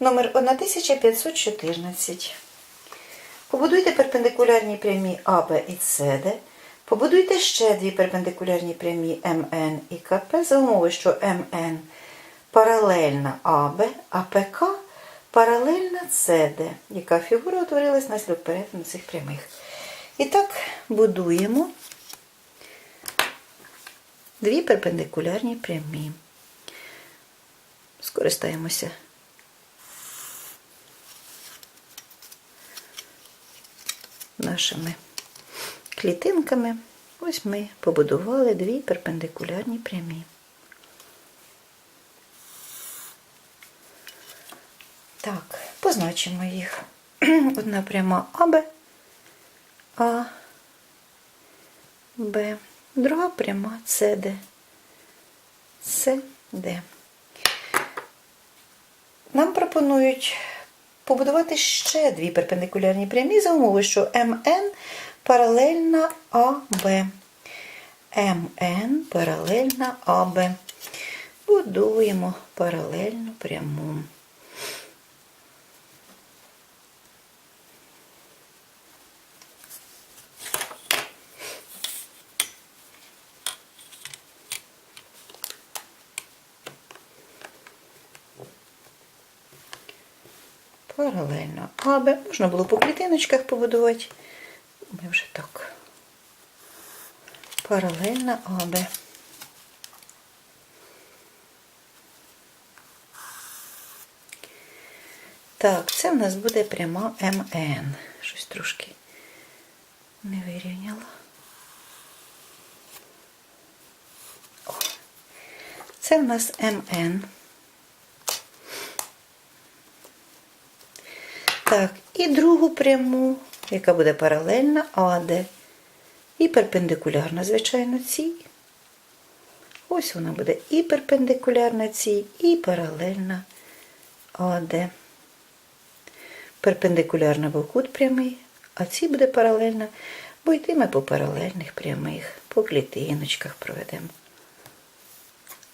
Номер 1514. Побудуйте перпендикулярні прямі АБ і СД. Побудуйте ще дві перпендикулярні прямі МН і КП за умови, що МН паралельна АБ, а ПК паралельна СД, яка фігура утворилась наслідок перетину цих прямих. І так будуємо дві перпендикулярні прямі. Скористаємося нашими клітинками. Ось ми побудували дві перпендикулярні прямі. Так, позначимо їх. Одна пряма АБ, А, Б, друга пряма СД, СД. Нам пропонують побудувати ще дві перпендикулярні прямі за умови, що МН паралельна АБ. МН паралельна АБ. Будуємо паралельну пряму. Паралельно АБ. Можна було по клітиночках побудувати. Ми вже так. Паралельно АБ. Так, це в нас буде пряма МН. Щось трошки не вирівняла. Це в нас МН. Так, і другу пряму, яка буде паралельна АД. І перпендикулярна, звичайно, цій. Ось вона буде і перпендикулярна цій, і паралельна АД. Перпендикулярна був кут прямий, а цій буде паралельна, бо йтиме по паралельних прямих, по клітиночках проведемо.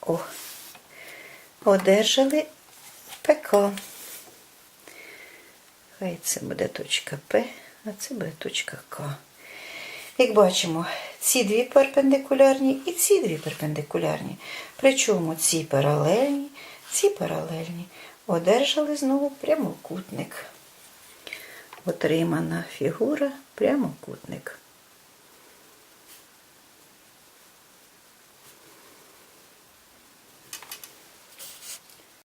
О, одержали ПК. Хай це буде точка П, а це буде точка К. Як бачимо, ці дві перпендикулярні і ці дві перпендикулярні. Причому ці паралельні, ці паралельні. Одержали знову прямокутник. Отримана фігура прямокутник.